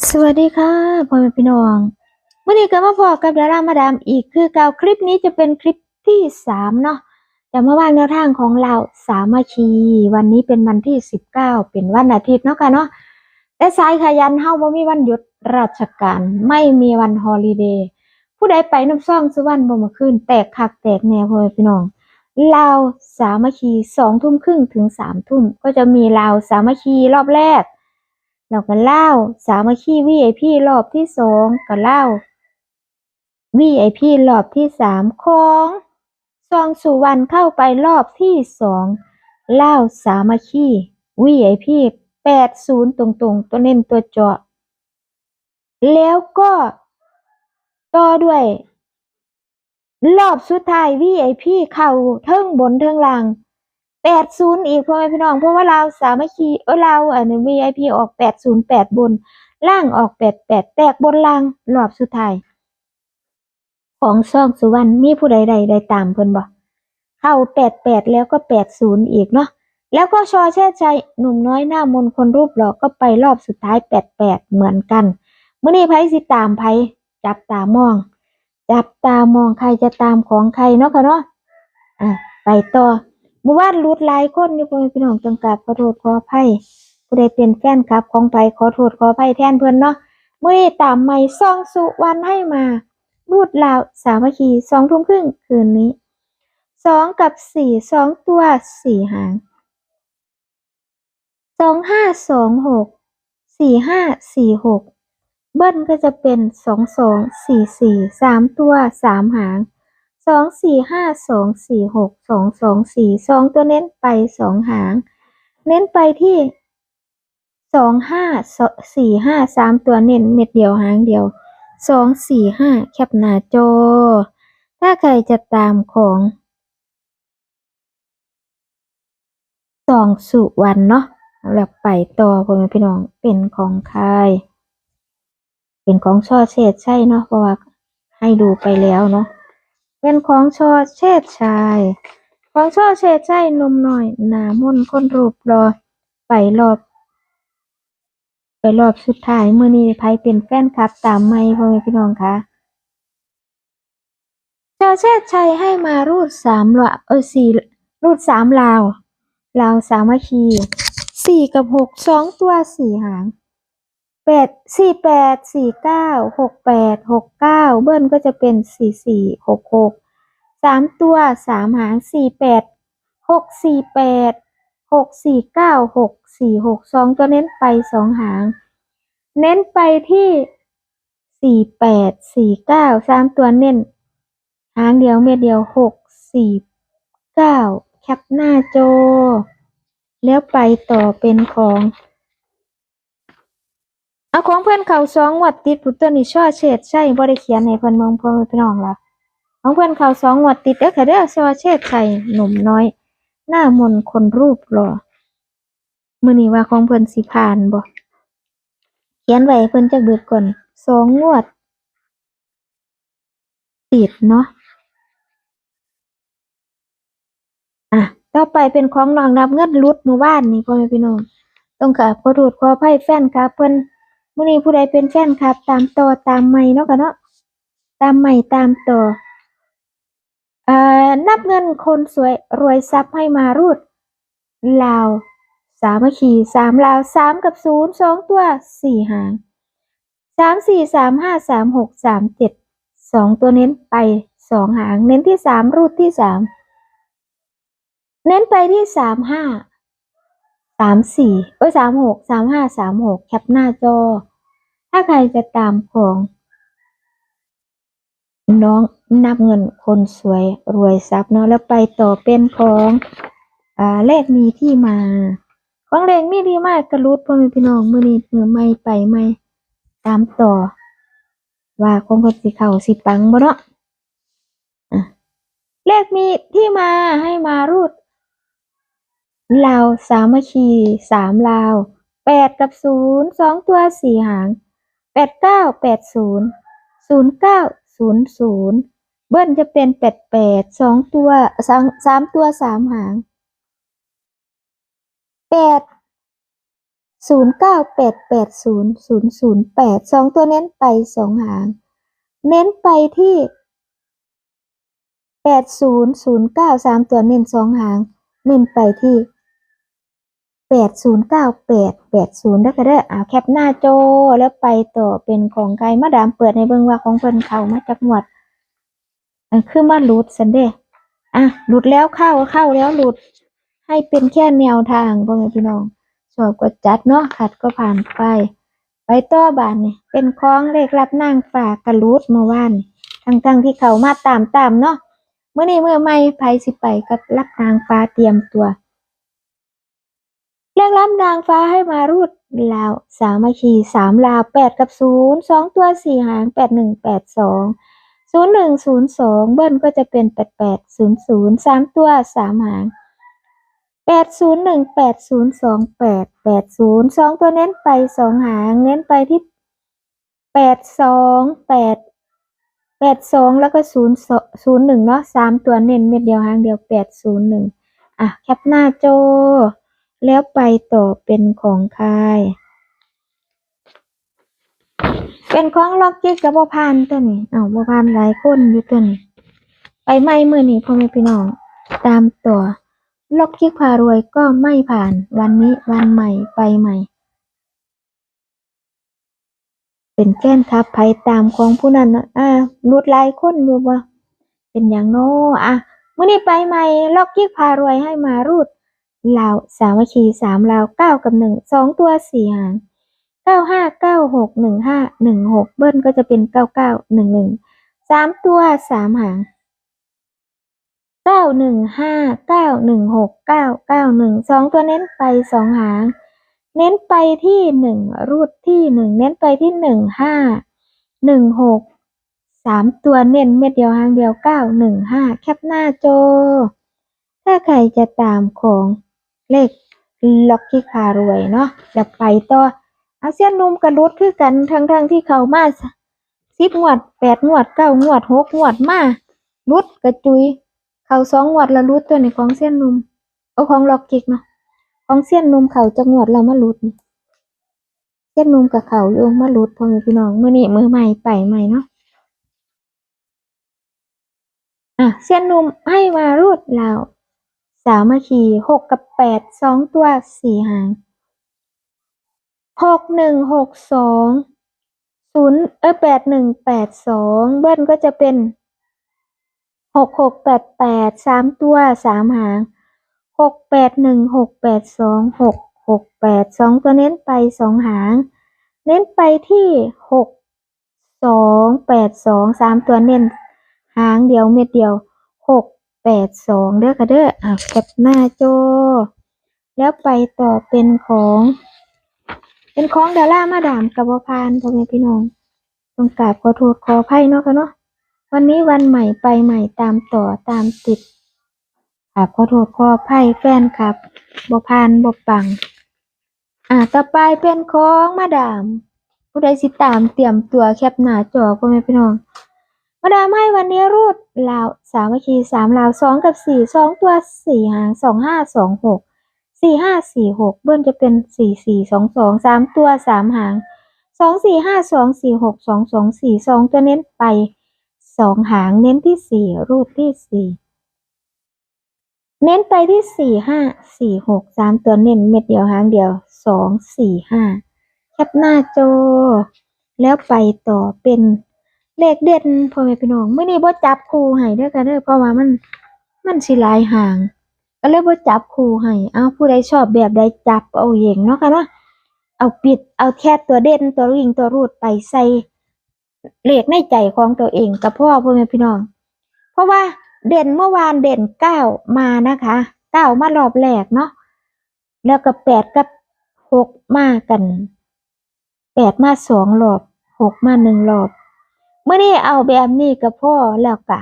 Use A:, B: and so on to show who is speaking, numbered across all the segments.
A: สวัสดีค่ะพ่อแม่พี่น้องวันนี้ก็มาพอกับดารามาดามอีกคือเก่าคลิปนี้จะเป็นคลิปที่สามเนาะแต่เมื่อวานแนวทางของเราสามัคคี วันนี้เป็นวันที่สิบเก้าเป็นวันอาทิตย์เนาะค่ะเนาะแต่สายขยันเฮาบ่มีวันหยุดราชการ ไม่มีวันฮอลิเดย์ผู้ใดไปน้ำซ่องสุวรรณบ่มาขึ้นแตกคักแตกแน่พ่อแม่พี่น้องลาวสามัคคีสองทุ่มครึ่งถึงสามทุ่มก็จะมีลาวสามัคคีรอบแรก แล้วก็เล่าสามัคคี VIP รอบที่สองก็เล่า VIP รอบที่สามของซองสุวรรณเข้าไปรอบที่สองเล่าสามัคคี VIP แปดศูนย์ตรงๆ ตัวเน้นตัวเจาะ แล้วก็ต่อด้วย รอบสุดท้าย VIP เข้าเทิงบนเทิงล่าง แปดศูนย์อีกพ่อแม่พี่น้อง เพราะว่าเราสามัคคีเออเราอันนี้ VIP ออกแปดศูนย์แปดบน ล่างออกแปดแปดแตกบนล่างรอบสุดท้ายของซ่องสุวรรณมีผู้ใดใดใดตามเพิ่นบ่เข้าแปดแปดแล้วก็แปดศูนย์อีกเนาะแล้วก็ชอแช่ใจหนุ่มน้อยหน้ามนคนรูปหล่อก็ไปรอบสุดท้ายแปดแปดเหมือนกันเมื่อนี้ไพ่สิตามไพ่จับตามอง จับตามองใครจะตามของใครเนาะค่ะเนาะอะไปต่อ เมื่อวานรุดหลายคนอยู่พ่อแม่พี่น้องจังกราบขอโทษขออภัยผู้ใดเป็นแฟนคลับของไผขอโทษขออภัยแทนเพื่อนเนาะเมื่อตามไม่ซองสุวรรณให้มารูดลาวสามัคคีสองทุ่มครึ่งคืนนี้สองกับสี่สองตัวสี่หางสองห้าสองหกสี่ห้าสี่หกเบิ้ลก็จะเป็นสองสองสี่สี่สามตัวสามหาง สองสี่ห้าสองสี่หกสองสองสี่สองตัวเน้นไปสองหาง เน้นไปที่สองห้าสี่ห้าสามตัวเน้นเม็ดเดียวหางเดียวสองสี่ห้าแคปหน้าจอ ถ้าใครจะตามของสองสุวรรณเนาะแล้วไปต่อพ่อแม่พี่น้องเป็นของใครเป็นของช่อเศษใช่เนาะเพราะว่าให้ดูไปแล้วเนาะ เป็นของชอเชษชาย ของชอเชษชายนมหน่อย หนามนต์คนรูปรอ ไปรอบ ไปรอบสุดท้ายเมื่อนี้ไพเป็นแฟนคลับตามไม่พ่อแม่พี่น้องคะชอเชษชัยให้มารูดสามละเออสี่รูดสามลาวลาวสามัคคีสี่กับหกสองตัวสี่หาง แปดสี่แปดสี่เก้าหกแปดหกเก้าเบิ้ลก็จะเป็นสี่สี่หกหกสามตัวสามหางสี่แปดหกสี่แปดหกสี่เก้าหกสี่หกสองตัวเน้นไปสองหาง เน้นไปที่สี่แปดสี่เก้าสามตัวเน้น หางเดียวเม็ดเดียวหกสี่เก้าแคปหน้าโจ แล้วไปต่อเป็นของ เอาของเพื่อนเขาสองงวดติดพุตตัวนี่ช่อเฉดใช่บ่ได้เขียนให้เพิ่อนมองพ่อแม่พี่น้องล่ะของเพื่อนเขาสองงวดติดเด้อค่ะเด้อช่อเฉดใช่หนุ่มน้อย หน้ามนคนรูปหล่อมื้อนี้ว่าของเพิ่อนสิผ่านบ่เขียนไว้เพิ่อนจักเบิดก่อนสองงวด ติดเนาะอะต่อไปเป็นของน้องนับเงินรุดเมื่อวานนี่พ่อแม่พี่น้องต้องกราบขอโทษขออภัยแฟนครับเพิ่อน มื่อนี้ผู้ใดเป็นแฟนคลับ ตามต่อตามใหม่เนาะกันเนาะตามใหม่ตามต่ออ่านับเงินคนสวยรวยทรัพย์ให้มารูดลาวสามัคคีสามลาวสามกับศูนย์สองตัวสี่หางสามสี่สามห้าสามหกสามเจ็ดสองตัวเน้นไปสองหาง เน้นที่สามรูดที่สามเน้นไปที่สามห้าามสี่เอ้ยสามหกสามห้าสามหกแคปหน้าจอ ถ้าใครจะตามของ น้องนับเงินคนสวยรวยทรัพย์เนาะแล้วไปต่อเป็นของอ่าเลขมีที่มา ของเลขมีที่มากกระลุดพ่อแม่พี่น้องมือนี้เมื่อไม่ไปไม่ตามต่อ ว่าคงคนสิเขาสิปังบ่เนาะอะเลขมีที่มาให้มารูด ลาวสามัคคีสามลาวแปดกับศูนย์สองตัวสี่หางแปดเก้าแปดศูนย์ศูนย์เก้าศูนย์ศูนย์เบิ้ลจะเป็นแปดแปดสองตัวสามสามตัวสามหางแปดศูนย์เก้าแปดแปดศูนย์ศูนย์ศูนย์แปดสองตัวเน้นไปสองหาง เน้นไปที่แปดศูนย์ศูนย์เก้าสามตัวเน้นสองหาง เน้นไปที่ แปดศูนย์เก้าแปดแปดศูนย์ได้ก็ได้อ่าแคปหน้าโจแล้วไปต่อเป็นของใครมาดามเปิดในเบิ่งว่าของเพิ่นเข้ามาจากหมวดอันคือมาหลุดสันเด้อะหลุดแล้วเข้าเข้าแล้วหลุด ให้เป็นแค่แนวทางพ่อแม่พี่น้องชอบก็จัดเนาะขัดก็ผ่านไป ไปต่อบานนี่เป็นคล้องเลขรับนางฝากกระลูดเมื่อวานทั้งทางๆที่เขามาตามตามเนาะเมื่อนี้เมื่อไม่ไผสิไปก็รับนางฟ้าเตรียมตัว เลขรับนางฟ้าให้มารูดลาวสามัคคีสามลาวแปดกับศูนย์สองตัวสี่หางแปดหนึ่งแปดสองศูนย์หนึ่งศูนย์สองเบิ้ลก็จะเป็นแปดแปดศูนย์ศูนย์สามตัวสามหางแปดศูนย์หนึ่งแปดศูนย์สองแปดแปดศูนย์สองตัวเน้นไปสองหางเน้นไปที่แปดสองแปดแปดสองแล้วก็ศูนย์ศูนย์หนึ่งเนาะสามตัวเน้นเม็ดเดียวหางเดียวแปดศูนย์หนึ่งอะแคปหน้าโจ แล้วไปต่อเป็นของใครเป็นของล็อกเก็ตกับบ่พานตัวนี้อ้าวบ่พานหลายคนอยู่ตัวนี้ ไปไม่มือนี้พ่อแม่พี่น้อง ตามต่อล็อกคิกพารวยก็ไม่ผ่าน วันนี้วันใหม่ไปใหม่ เป็นแก้นครับไผตามของผู้นั้นนะอ่ารูดหลายคนอยู่บ่เป็นอย่างโน้อะมื้อนี้ไปใหม่ล็อกคิกพารวยให้มารูด ลาวสามัคคีสามลาวเก้ากับหนึ่งสองตัวสี่หางเก้าห้าเก้าหกหนึ่งห้าหนึ่งหกเบิ้ลก็จะเป็นเก้าเก้าหนึ่งหนึ่งสามตัวสามหางเก้าหนึ่งห้าเก้าหนึ่งหกเก้าเก้าหนึ่งสองตัวเน้นไปสองหาง เน้นไปที่หนึ่งรูดที่หนึ่งเน้นไปที่หนึ่งห้าหนึ่งหกสามตัวเน้นเม็ดเดียวหางเดียวเก้าหนึ่งห้าแคปหน้าโจ ถ้าใครจะตามของ เลขล็อกกี้คารวยเนาะจะไปต่ออาเซียนนุ่มกระลุดคือกันทั้งๆที่เขามาสิบงวดแปดงวดเก้างวดหกงวดมาลุดกระจุย เขาสองงวดละรุดตัวนี้ของเส้นนุ่มเอาของล็อกกิกเนาะของเส้นนุ่มเขาจะงวดเรามารุดนี่เส้นนุ่มกับเขาโยงมารุดพ่อแม่พี่น้องมือนี้มือใหม่ไปใหม่เนาะอะเส้นนุ่มให้มารุดเรา สามัคคีหกกับแปดสองตัวสี่หางหกหนึ่งหกสองศูนย์เออแปดหนึ่งแปดสองเบิ้ลก็จะเป็นหกหกแปดแปดสามตัวสามหางหกแปดหนึ่งหกแปดสองหกหกแปดสองตัวเน้นไปสองหาง เน้นไปที่หกสองแปดสองสามตัวเน้นหางเดียวเม็ดเดียวหก แปดสองเด้อค่ะเด้ออะแคปหน้าโจแล้วไปต่อเป็นของ เป็นของดารามาดามกับพานพ่อแม่พี่น้องต้องกราบขอโทษขออภัยเนาะค่ะเนาะวันนี้วันใหม่ไปใหม่ตามต่อตามติดค่ะขอโทษขออภัยแฟนครับบพานบปัง อ่าต่อไปเป็นของมาดาม ผู้ใดสิตามเตรียมตัวแคปหน้าจอพ่อแม่พี่น้อง มาดามให้วันนี้รูดลาวสามัคคีสามลาวสองกับสี่สองตัวสี่หางสองห้าสองหกสี่ห้าสี่หกเบิ้ลจะเป็นสี่สี่สองสองสามตัวสามหางสองสี่ห้าสองสี่หกสองสองสี่สองตัวเน้นไปสองหางเน้นที่สี่รูดที่สี่เน้นไปที่สี่ห้าสี่หกสามตัวเน้นเม็ดเดียวหางเดียวสองสี่ห้าแคปหน้าโจ แล้วไปต่อเป็น เลขเด่นพ่อแม่พี่น้องเมื่อนี้บ่จับคู่ให้เด้อค่ะเด้อเพราะว่ามันมันสิหลายห่าง ก็เลยบ่จับคู่ให้เอาผู้ใดชอบแบบใดจับเอาเองเนาะค่ะเนาะเอาปิดเอาแค่ตัวเด่นตัววิ่งตัวรูดไปใส่เลขในใจของตัวเองกับพ่อพ่อแม่พี่น้อง เพราะว่าเด่นเมื่อวานเด่นเก้ามานะคะเก้ามารอบแรกเนาะแล้วก็แปดกับหกมากันแปดมาสองรอบหกมาหนึ่งรอบ เมื่อนี้เอาแบบนี้กับพ่อแล้วกะ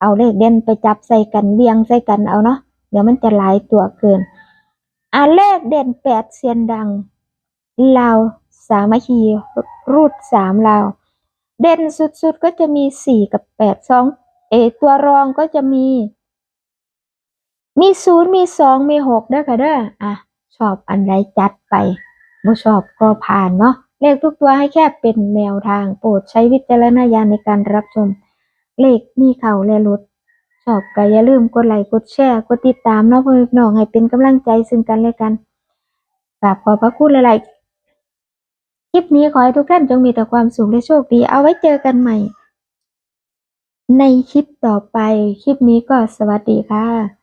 A: เอาเลขเด่นไปจับใส่กันเบียงใส่กันเอาเนาะเดี๋ยวมันจะหลายตัวเกินอ่าเลขเด่นแปดเซียนดังลาสามัคคีรูดสามลาเด่นสุดๆก็จะมีสี่กับแปดสองเอตัวรองก็จะมี มีศูนย์มีสองมีหกเด้อค่ะเด้ออะชอบอันใดจัดไปบ่ชอบก็ผ่านเนาะ เลขทุกตัวให้แค่เป็นแนวทางโปรดใช้วิจารณญาณในการรับชม เลขมีเข้าและลดชอบก็อย่าลืมกดไลค์กดแชร์กดติดตามเนาะพ่อแม่พี่น้องให้เป็นกำลังใจซึ่งกันและกันกราบขอบพระคุณหลายๆคลิปนี้ขอให้ทุกท่านจงมีแต่ความสุขและโชคดีเอาไว้เจอกันใหม่ ในคลิปต่อไปคลิปนี้ก็สวัสดีค่ะ